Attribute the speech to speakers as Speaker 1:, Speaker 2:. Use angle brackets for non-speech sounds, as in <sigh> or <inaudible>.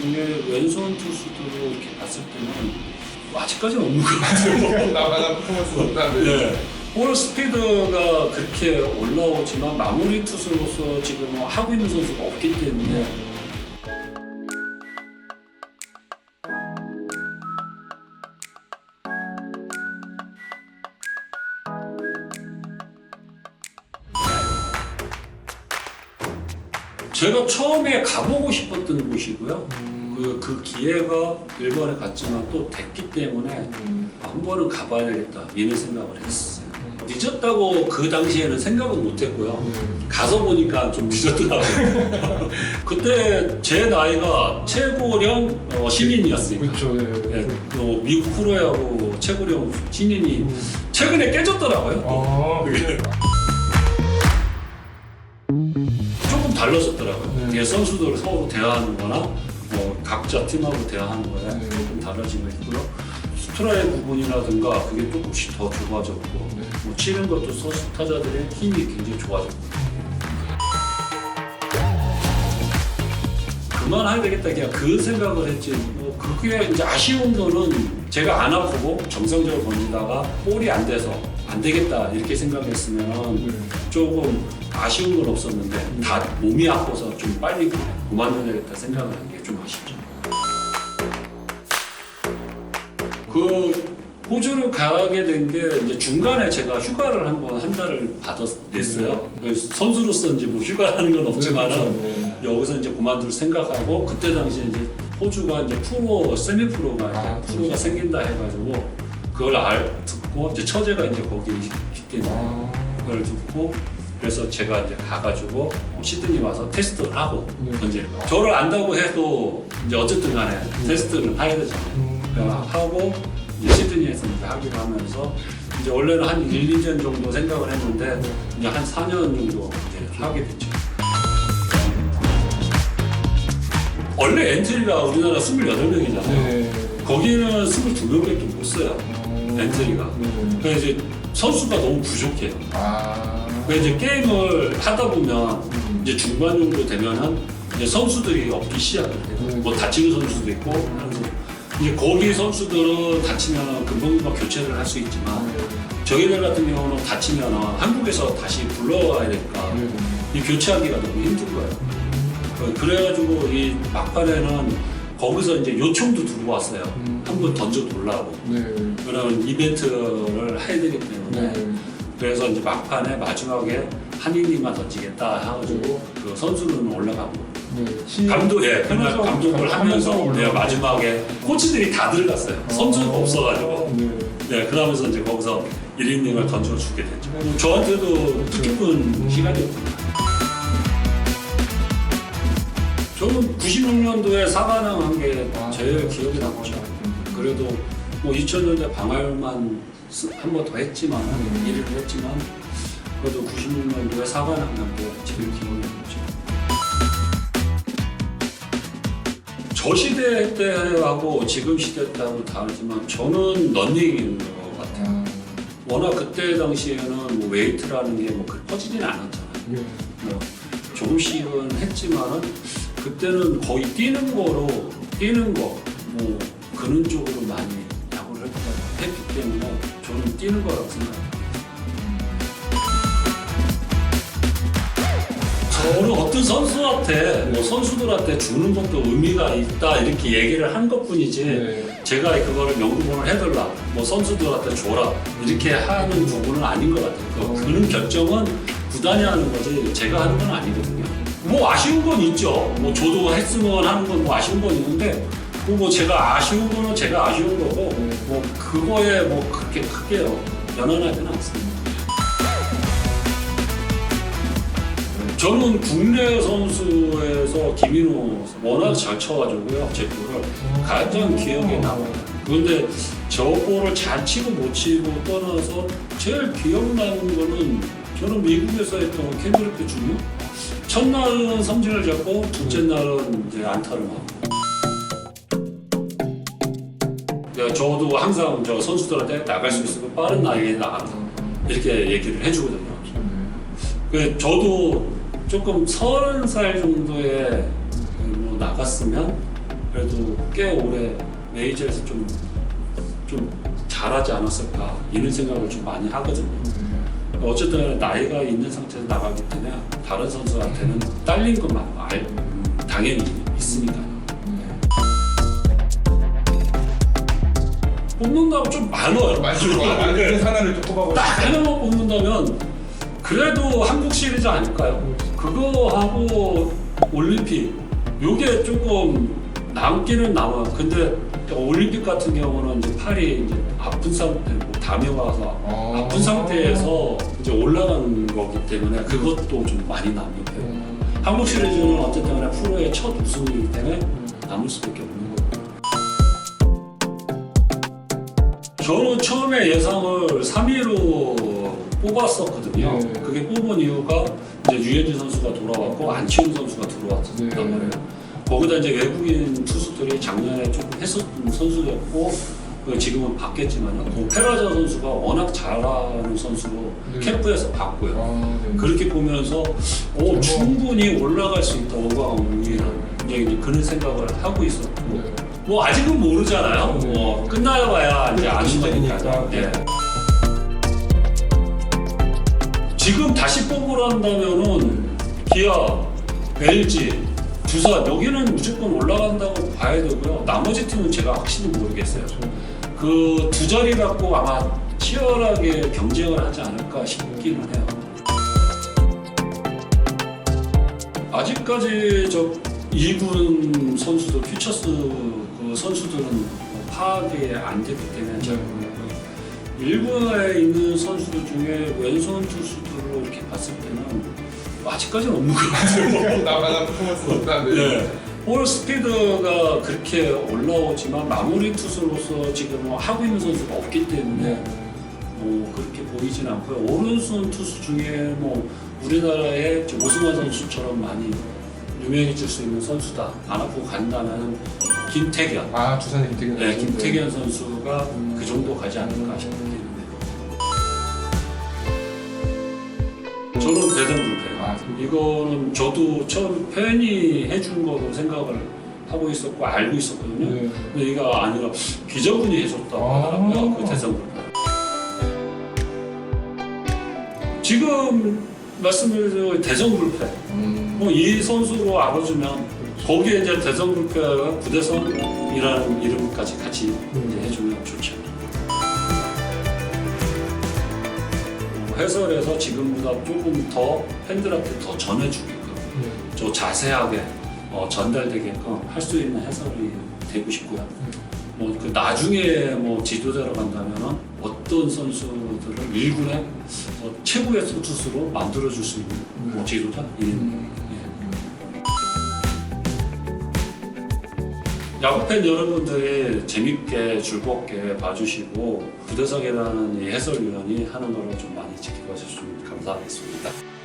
Speaker 1: 중에 왼손 투수들을 이렇게 봤을 때는 아직까지는 없는 것 같아요.
Speaker 2: 나만한 퍼포먼스가 없다는
Speaker 1: 네. 볼 스피드가 그렇게 올라오지만 마무리 투수로서 지금 하고 있는 선수가 없기 때문에 제가 처음에 가보고 싶었던 곳이고요. 그, 그 기회가 일본에 갔지만 또 됐기 때문에 한 번은 가봐야 되겠다 이런 생각을 했었어요. 늦었다고 그 당시에는 생각은 못했고요. 가서 보니까 좀 늦었더라고요. <laughs> 그때 제 나이가 최고령 어, 신인이었으니까.
Speaker 2: 그렇죠.
Speaker 1: 예, 또 미국 프로야구 최고령 신인이 최근에 깨졌더라고요.
Speaker 2: 아,
Speaker 1: 그게 조금 달라졌더라고요.
Speaker 2: 네.
Speaker 1: 이게 선수들 서로 대화하는 거나 뭐 각자 팀하고 대화하는 거에
Speaker 2: 네.
Speaker 1: 조금 달라진 거 있고요. 스트라이크 부분이라든가 그게 조금씩 더 좁아졌고
Speaker 2: 네.
Speaker 1: 뭐 치는 것도 선수 타자들의 힘이 굉장히 좋아졌고 그만해야 되겠다 그냥 그 생각을 했지 뭐 그게 이제 아쉬운 거는 제가 안 아프고 정상적으로 던지다가 볼이 안 돼서 안 되겠다 이렇게 생각했으면
Speaker 2: 네.
Speaker 1: 조금 아쉬운 건 없었는데 다 몸이 아파서 좀 빨리 그만둬야 되겠다 생각을 한 게 좀 아쉽죠. 그 호주를 가게 된 게 이제 중간에 제가 휴가를 한 번 한 달을 받았냈어요. 선수로서 이제 뭐 휴가라는 건 없지만은
Speaker 2: 네.
Speaker 1: 여기서 이제 그만둘 생각하고 그때 당시에 이제 호주가 이제 프로 세미 프로가 이제
Speaker 2: 아,
Speaker 1: 프로가 생긴다 해가지고 그걸 알 듣고 이제 처제가 이제 거기 때문에
Speaker 2: 아,
Speaker 1: 그걸 듣고 그래서 제가 이제 가가지고 시드니 와서 테스트를 하고
Speaker 2: 네.
Speaker 1: 거. 저를 안다고 해도 이제 어쨌든 간에 테스트를 해야 되잖아요.
Speaker 2: 음.
Speaker 1: 하고 이제 시드니에서 이제 하기로 하면서 이제 원래는 한 1, 2년 정도 생각을 했는데 이제 한 4년 정도 이제 하게 됐죠. 원래 엔트리가 우리나라 28명이잖아요.
Speaker 2: 네.
Speaker 1: 거기는 22명밖에 못 써요.
Speaker 2: 어,
Speaker 1: 엔트리가.
Speaker 2: 네.
Speaker 1: 그래서 이제 선수가 너무 부족해요.
Speaker 2: 아.
Speaker 1: 그래서 이제 게임을 하다 보면
Speaker 2: 음.
Speaker 1: 이제 중반 정도 되면은 이제 선수들이 없기 시작을 해요.
Speaker 2: 음.
Speaker 1: 뭐 다치는 선수도 있고 선수. 이제 거기 선수들은 다치면 금방 금방 교체를 할 수 있지만
Speaker 2: 네.
Speaker 1: 저희들 같은 경우는 다치면 한국에서 다시 불러와야 되니까
Speaker 2: 네.
Speaker 1: 이 교체하기가 너무 힘든 거예요. 어, 그래가지고 이 막판에는 거기서 이제 요청도 들어왔어요.
Speaker 2: 음.
Speaker 1: 한번 던져 놀라고
Speaker 2: 네.
Speaker 1: 그런 이벤트를 해야 되기 때문에
Speaker 2: 네.
Speaker 1: 그래서 이제 막판에 마지막에 한 이닝만 던지겠다 해가지고 그 선수는 올라가고
Speaker 2: 네.
Speaker 1: 감독 예 그날
Speaker 2: 하면서
Speaker 1: 감독을 하면서 네,
Speaker 2: 올라가고.
Speaker 1: 마지막에 코치들이 다 들어갔어요 선수가
Speaker 2: 아,
Speaker 1: 없어가지고
Speaker 2: 네.
Speaker 1: 네 그러면서 이제 거기서 1이닝을 던져주게 됐죠 저한테도 뜻깊은
Speaker 2: 음.
Speaker 1: 시간이었습니다 저는 96년도에 사관왕 한게
Speaker 2: 아,
Speaker 1: 제일 기억에 남죠 그래도 뭐 2000년대 방알만 한 번 더 했지만
Speaker 2: 음.
Speaker 1: 일을 했지만 그래도 96년도에 사관왕 한게 제일 기억에 남죠. 저 시대 때하고 지금 시대 때하고 다르지만 저는 런닝인 것 같아요.
Speaker 2: 아,
Speaker 1: 워낙 그때 당시에는 뭐 웨이트라는 게뭐 그렇게 퍼지진 않았잖아요.
Speaker 2: 네.
Speaker 1: 뭐 조금씩은 했지만은 그때는 거의 뛰는 거로 뛰는 거, 뭐 그런 쪽으로 많이 야구를 했- 했기 때문에 저는 뛰는 거라고 생각해요. 저는 어떤 선수한테 뭐 선수들한테 주는 것도 의미가 있다 이렇게 얘기를 한 것뿐이지
Speaker 2: 네.
Speaker 1: 제가 그거를 명분을 해달라 뭐 선수들한테 줘라 이렇게 하는 부분은 아닌 것 같아요. 그,
Speaker 2: 어.
Speaker 1: 그런 결정은 구단이 하는 거지 제가 하는 건 아니거든요. 뭐 아쉬운 건 있죠. 뭐 저도 했으면 하는 건 뭐 아쉬운 건 있는데 그뭐 제가 아쉬운 거는 제가 아쉬운 거고
Speaker 2: 네.
Speaker 1: 뭐 그거에 뭐 그렇게 크게 연연하지는 않습니다. 저는 국내 선수에서 김인호 워낙 잘 쳐가지고요 제 볼을 가장 기억에 남아요. 그런데 저 볼을 잘 치고 못 치고 떠나서 제일 기억나는 거는 저는 미국에서 했던 캔드리크 주니어 첫날은 삼진을 잡고 둘째 날은 이제 안타를 맞고 네, 저도 항상 저 선수들한테 나갈 수 있으면 빠른 나이에 나간다 이렇게 얘기를 해주거든요. 그 저도 조금 서른 살 정도에 뭐 나갔으면 그래도 꽤 오래 메이저에서 좀, 좀 잘하지 않았을까 이런 생각을 좀 많이 하거든요. 어쨌든 나이가 있는 상태에서 나가기 때문에 다른 선수한테는 딸린 것만 알, 음, 당연히 있으니까요. 뽑는다고 좀 많아요. 네.
Speaker 2: 그 하나를 좀 꼽아보시죠.
Speaker 1: 딱 하나만 뽑는다면 그래도 한국 시리즈 아닐까요? 그거 하고 올림픽 요게 조금 남기는 남아. 근데 올림픽 같은 경우는 이제 팔이 이제 아픈 상태, 뭐 담에 와서
Speaker 2: 어.
Speaker 1: 아픈 상태에서 이제 올라간 거기 때문에 그것도 좀 많이 남는 편이에요.
Speaker 2: 음.
Speaker 1: 한국 시리즈는 어쨌든 간에 프로의 첫 우승이기 때문에 남을 수밖에 없는 거고. 저는 처음에 예상을 3위로 뽑았었거든요.
Speaker 2: 네.
Speaker 1: 그게 뽑은 이유가 이제 유현진 선수가 돌아왔고 안치홍 선수가 들어왔단
Speaker 2: 네.
Speaker 1: 말이에요. 거기다 이제 외국인 투수들이 작년에 조금 했었던 선수였고 그 지금은 바뀌었지만요. 그 페라자 선수가 워낙 잘하는 선수로
Speaker 2: 네.
Speaker 1: 캠프에서 봤고요.
Speaker 2: 아, 네.
Speaker 1: 그렇게 보면서 오, 충분히 올라갈 수 있다 오광우이라는 이제 그런 생각을 하고 있었고
Speaker 2: 네.
Speaker 1: 뭐 아직은 모르잖아요.
Speaker 2: 네.
Speaker 1: 뭐 끝나봐야 이제 아는
Speaker 2: 시작이니까.
Speaker 1: 거니까. 예. 지금 다시 뽑으란다면은 기아, LG, 두산 여기는 무조건 올라간다고 봐야 되고요. 나머지 팀은 제가 확실히 모르겠어요. 그 두 자리 갖고 아마 치열하게 경쟁을 하지 않을까 싶기는 해요. 아직까지 저 2군 선수들, 퓨처스 그 선수들은 뭐 파악이 안 됐기 때문에 잘 모르고요. 1군에 있는 선수들 중에 왼손 투수들로 이렇게 봤을 때는 아직까지는 없는 것 같아요. <laughs>
Speaker 2: 나가는 퍼포먼스가 없다. 네.
Speaker 1: 네. 볼 스피드가 그렇게 올라오지만 마무리 투수로서 지금 뭐 하고 있는 선수가 없기 때문에
Speaker 2: 네.
Speaker 1: 뭐 그렇게 보이진 않고요. 오른손 투수 중에 뭐 우리나라의 저 오승환 선수처럼 많이 유명해질 수 있는 선수다. 안 아프고 간다면 김태견.
Speaker 2: 아, 두산의 김태균
Speaker 1: 네. 김태견 선수가
Speaker 2: 음.
Speaker 1: 그 정도 가지 않을까 싶은데. 저는 대선 불패.
Speaker 2: 아,
Speaker 1: 이거는 저도 처음 팬이 해준 거로 생각을 하고 있었고 알고 있었거든요.
Speaker 2: 네.
Speaker 1: 근데 이가 아니라 기자분이 해줬다고
Speaker 2: 아.
Speaker 1: 하더라고요. 그 대선 불패. 지금 말씀드린 대선 불패.
Speaker 2: 음.
Speaker 1: 뭐 이 선수로 알아주면 거기에 이제 대선 불패가 부대선이라는 이름까지 같이 이제 해주면 좋죠. 해설에서 지금보다 조금 더 팬들한테 더 전해주게끔
Speaker 2: 네.
Speaker 1: 좀 자세하게 어, 전달되게끔 할 수 있는 해설이 되고 싶고요. 뭐 그 나중에 뭐 지도자로 간다면 어떤 선수들을 일군의 어, 최고의 투수로 만들어줄 수 있는 뭐 지도자 이런 야구팬 여러분들이 재밌게 즐겁게 봐주시고 부대석이라는 이 해설위원이 하는 거를 좀 많이 지켜봐 주시면 감사하겠습니다.